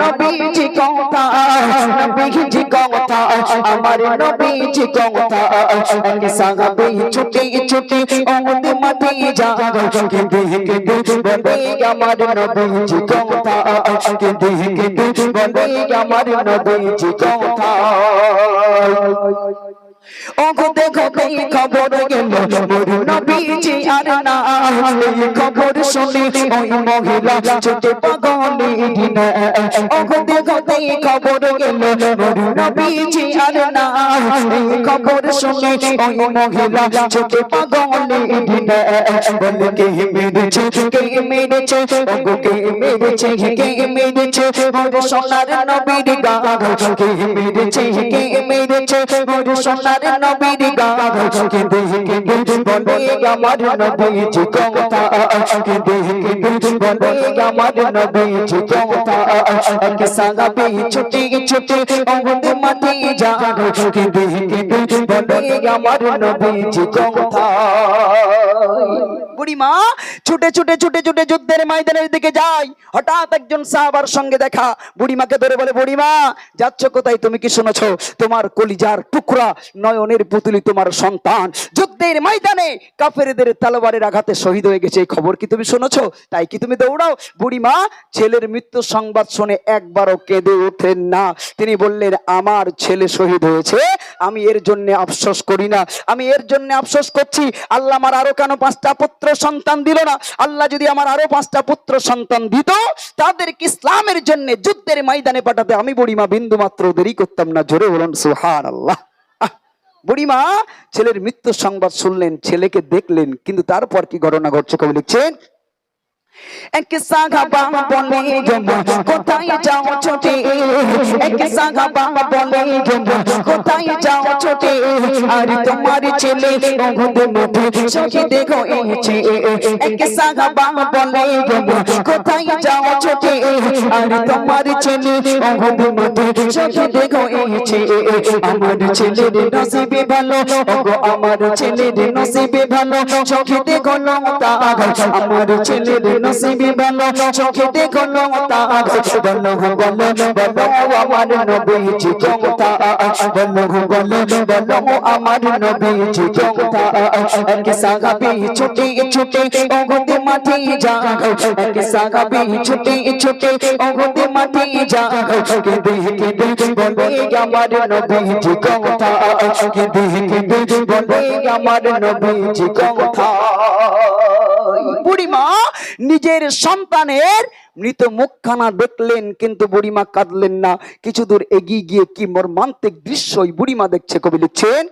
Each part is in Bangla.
নবীজি কথা নবীজি কথা, আমার নবীজি কথা। আমি সাহাবী ছুটি ছুটি ওমদ মাটি জাগো কেঁদে কেঁদে বলে আমার নবীজি কথা। কেঁদে কেঁদে বলে আমার নবীজি কথা। দেখো এই খবর গেল মোর নবীজি আর না খবর শুনে ওই মহিলা ছোট পাগলি দিনে দেখো এই খবর গেল মোর নবীজি আর না খবর শুনে ওই মহিলা ছোট পাগলি দিনে বলে কে মেরেছে কে মেরেছে ওগো কে মেরেছে কে মেরেছে মোর সোনার নবীর গাগ কে মেরেছে কে মেরেছে মোর সোনার নবীর গাগ কেঁদে কেঁদে বলে আমার নবীজি কথা কেঁদে কেঁদে বলে আমার নবীজি কথা এক সাগাবে ছুটি ছুটি অঙ্গতে মাটি যা কেঁদে কেঁদে নবীজি বুড়িমা, ছুটে ছুটে ছুটে ছুটে যুদ্ধের ময়দানের দিকে যাই। হঠাৎ একজন সাহাবার সঙ্গে দেখা। বুড়িমাকে ধরে বলে, বুড়িমা, যাচ্ছ কোথায়? তুমি কি শুনেছো? তোমার কলিজার টুকরা নয়নের পুতুলি তোমার সন্তান। যুদ্ধের ময়দানে কাফেরদের তালবারের আঘাতে শহীদ হয়ে গেছে। এই খবর কি তুমি শুনেছো? তাই কি তুমি দৌড়াও? বুড়িমা, ছেলের মৃত্যু সংবাদ শুনে একবারও কেঁদে ওঠেন না। তিনি বললেন, আমার ছেলে শহীদ হয়েছে। আমি এর জন্য আফসোস করি না। আমি এর জন্য আফসোস করছি, আল্লাহ আমার আরও কেন পাঁচটা পুত্র সন্তান দিল না? আল্লাহ যদি আমার আরও পাঁচটা পুত্র সন্তান দিত, তাদেরকে ইসলামের জন্য যুদ্ধের ময়দানে পাঠাতে আমি বুড়িমা বিন্দু মাত্র দেরি করতাম না। জোরে বলুন সুহান আল্লাহ বুড়িমা, ছেলের মৃত্যু সংবাদ শুনলেন, ছেলেকে দেখলেন, কিন্তু তারপর কি ঘটনা ঘটছে কবি লিখছেন? এক সাগাবা বলে কোথায় যাও ছোটে এক সাগাবা বলে কোথায় যাও ছোটে আর তোমার ছেলে ওগুদ মাঠে সখী দেখো এসেছে এক সাগাবা বলে কোথায় যাও ছোটে আর তোমার ছেলে ওগুদ মাঠে সখী দেখো এসেছে আমার ছেলের নসিবে ভালো ওগো আমার ছেলের নসিবে ভালো সখী দেখো লতা আমার ছেলের নসিবে ভালো চোখে দেখো লতা বলো বলো বলো, আমার নবীজি কথা বলো বলো বলো, আমার নবীজি কথা এক সাগাবি ছুটি ছুটি ওগতে মাটি জাগো এক সাগাবি ছুটি ছুটি ওগতে মাটি জাগো কেঁদে কেঁদে বলে, আমার নবীজি কথা কেঁদে কেঁদে বলে, আমার কথা বুড়িমা নিজের সন্তানের মৃত মুখখানা দেখলেন, কিন্তু বুড়িমা কাঁদলেন না। কিছু দূর এগিয়ে গিয়ে কি মর্মান্তিক দৃশ্য ওই বুড়িমা দেখছে কবি লিখছেন?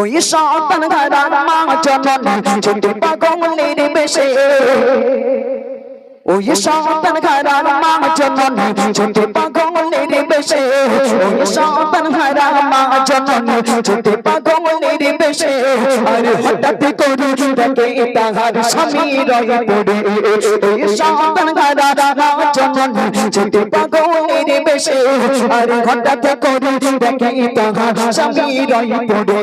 ওই সন্তান ঘরার মা জননী ছোট পাগলের মা জননী ছোট পাগলের বেশে। বেশে আর হঠাৎ করে দেখে তাহার স্বামী রয়ে পড়ে ওই সন্তান মা জননী ছোট পাগলের বেশে আর হঠাৎ করে দেখে তাহার স্বামী রয়ে পড়ে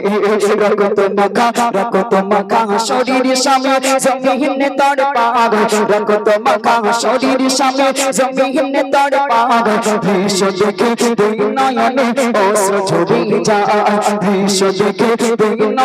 রক্ত মাখা রক্ত মাখা শরীর স্বামী জমিনে তড় পাগ রক্ত মাখা শরীর স্বামী জমিনে তড় পাগ ভীষ দেখে দুই নয়নে অশ্র ঝরি যা ভীষ দেখে দুই নয়নে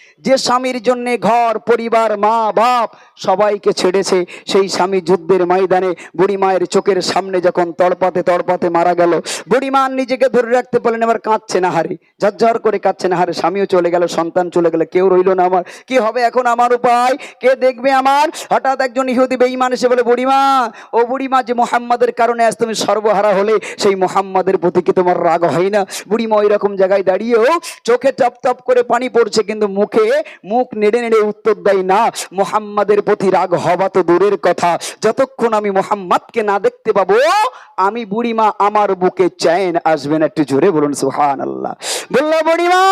যে স্বামীর জন্য ঘর, পরিবার, মা, বাপ সবাইকে ছেড়েছে, সেই স্বামী যুদ্ধের ময়দানে বুড়ি মায়ের চোখের সামনে যখন তড়পাতে তড়পাতে মারা গেল বুড়ি মা নিজেকে ধরে রাখতে পারলেন এবার কাঁদছে না হারে ঝরঝর করে কাঁদছে না হারে স্বামীও চলে গেল, সন্তান চলে গেল, কেউ রইল না আমার, কি হবে এখন আমার উপায়? কে দেখবে আমার? হঠাৎ একজন ইহুদি বেঈমান এসে বলে, বুড়িমা, ও বুড়িমা, যে মোহাম্মদের কারণে আজ তুমি সর্বহারা হলে, সেই মোহাম্মদের প্রতি কি তোমার রাগ হয় না? বুড়িমা ওই রকম জায়গায় দাঁড়িয়েও চোখে টপ টপ করে পানি পড়ছে, কিন্তু মুখে মুখ নেড়ে নেড়ে উত্তর দেয়, না, মোহাম্মদের প্রতি রাগ হবা তো দূরের কথা। যতক্ষণ আমি মোহাম্মদকে না দেখতে পাবো, আমি বুড়িমা আমার বুকে চ্যান আসবেন একটু জোরে বলুন সুহান আল্লাহ বলল, বুড়িমা,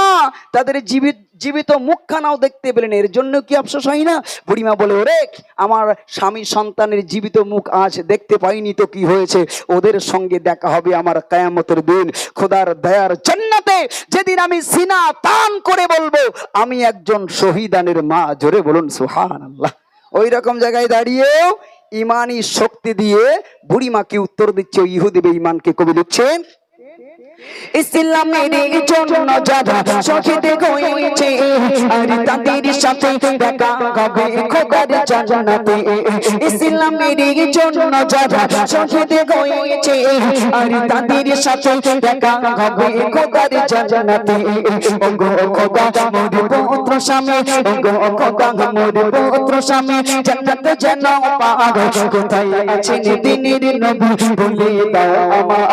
তাদের জীবিত জীবিত মুখখানাও দেখতে পেলেন, এর জন্য কি আফসোস হয় না? বুড়িমা বলে, ওরে, আমার স্বামী সন্তানের জীবিত মুখ আজ দেখতে পাইনি তো কি হয়েছে? ওদের সঙ্গে দেখা হবে আমার কায়ামতের দিন। খোদার দয়ার জান্নাতে যেদিন আমি সিনা তান করে বলব, আমি একজন শহীদানের মা। জোরে বলুন সুহান আল্লাহ ওই রকম জায়গায় দাঁড়িয়েও ইমানি শক্তি দিয়ে বুড়িমাকে উত্তর দিচ্ছে, ওই ইহুদি ইমানকে কবি লিখছেন ইসলামের জন্য যারা শহীদ হয়েছে আর তাদের সাথে দেখা হবে খোদার জান্নাতে। ইসলামের জন্য যারা শহীদ হয়েছে আর তাদের সাথে দেখা হবে খোদার জান্নাতে। ওগো, খোদা মোর পুত্র স্বামী, ওগো, খোদা মোর পুত্র স্বামী, জান্নাত যেন পার কোথায় আছেন দিনের নবী বলে দাও আমার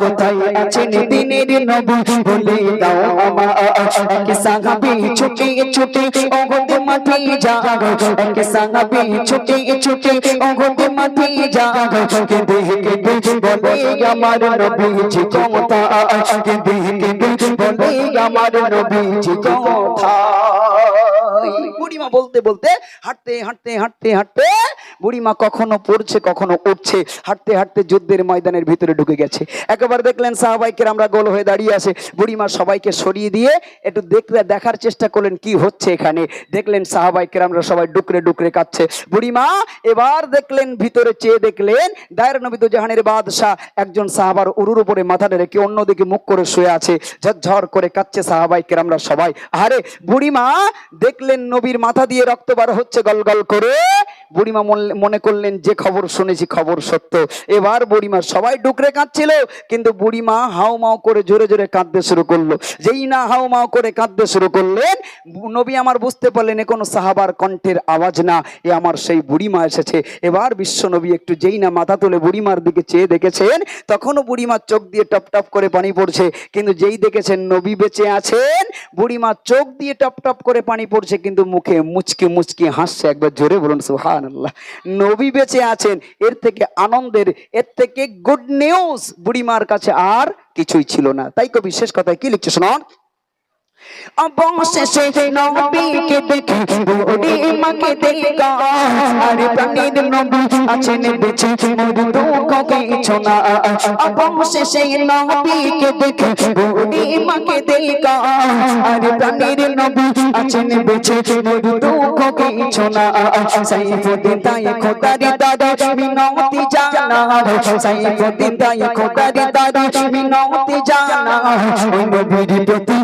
কোথায় আছেন দিনের নবী বলে দাও আমার। এক সাহাবী ছুটে ছুটে ওগতে মাঠে যাগো এক সাহাবী ছুটে ছুটে ওগতে মাঠে যাগো কে দেখে বলে আমার নবী জি কথা কে দেখে বলে আমার নবী জি কথা বুড়িমা বলতে বলতে হাঁটতে হাঁটতে হাঁটতে হাঁটতে বুড়িমা কখনো পড়ছে, কখনো উঠছে। হাঁটতে হাঁটতে যুদ্ধের ময়দানের ভিতরে ঢুকে গেছে। একবার দেখলেন সাহাবাইকের আমরা গোল হয়ে দাঁড়িয়ে আছে। বুড়িমা সবাইকে সরিয়ে দিয়ে একটু দেখলে, দেখার চেষ্টা করলেন, কি হচ্ছে এখানে? দেখলেন সাহাবাইকের আমরা সবাই ডুকরে ডুকরে কাচ্ছে বুড়িমা এবার দেখলেন, ভিতরে চেয়ে দেখলেন, দায়ের নবী তো জাহানের বাদশাহ। একজন সাহাবার উরুর উপরে মাথাটা রেখে অন্যদিকে মুখ করে শুয়ে আছে। ঝরঝর করে কাচ্ছে সাহাবাইকের আমরা সবাই। আরে বুড়িমা দেখলেন নবীর মাথা দিয়ে রক্ত বার হচ্ছে গল গল করে। বুড়িমা মনে করলেন, যে খবর শুনেছি, খবর সত্য। এবার বুড়িমা সবাই ডুকরে কাঁদছিল, কিন্তু বুড়িমা হাও মাও করে জোরে জোরে কাঁদতে শুরু করল। যেই না হাও মাও করে কাঁদতে শুরু করলেন, নবী আমার বুঝতে পারলেন, এ কোনো সাহাবার কণ্ঠের আওয়াজ না, এ আমার সেই বুড়িমা এসেছে। এবার বিশ্ব নবী একটু যেই না মাথা তুলে বুড়িমার দিকে চেয়ে দেখেছেন, তখনও বুড়িমার চোখ দিয়ে টপ টপ করে পানি পড়ছে। কিন্তু যেই দেখেছেন, নবী বেঁচে আছেন, বুড়িমার চোখ দিয়ে টপ টপ করে পানি পড়ছে, কিন্তু মুখে মুচকি মুচকি হাসছে, একবার জোরে বলুন সুহান আল্লাহ নবী বেঁচে আছেন, এর থেকে আনন্দের, এর থেকে গুড নিউজ বুড়িমার কাছে আর কিছুই ছিল না। তাই কবি শেষ কথায় কি লিখছে শোনান? অবশেষে নবীকে দেখে বুড়িমাকে দেখা আর প্রাণীর নবী আছেন বেঁচে মোর দুঃখ কিছু না অবশেষে নবীকে দেখে বুড়িমাকে দেখা আর প্রাণীর নবী আছেন বেঁচে মোর দুঃখ কিছু না সাইফুদ্দিন তাই খোদারি দাদা মিনতি জানা সাইফুদ্দিন তাই খোদারি দাদা মিনতি জানা ওই নবীর প্রতি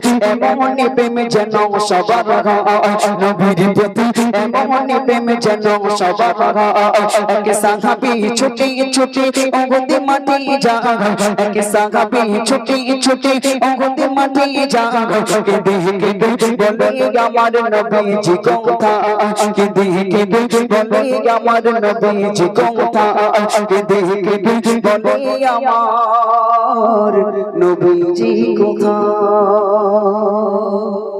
এমন প্রেম যেন সবার নবীর প্রতি এমন প্রেম যেন সবার এক সাহাবি ছুটি ছুটি ওগতে মাটি যা এক সাহাবি ছুটি ছুটি ওগতে মাটি যা কে দেখে বলে আমার নবীজি কথা কে দেখে বলে আমার নবীজি কথা কে দেখে বলে আমার নবীজি কথা oh.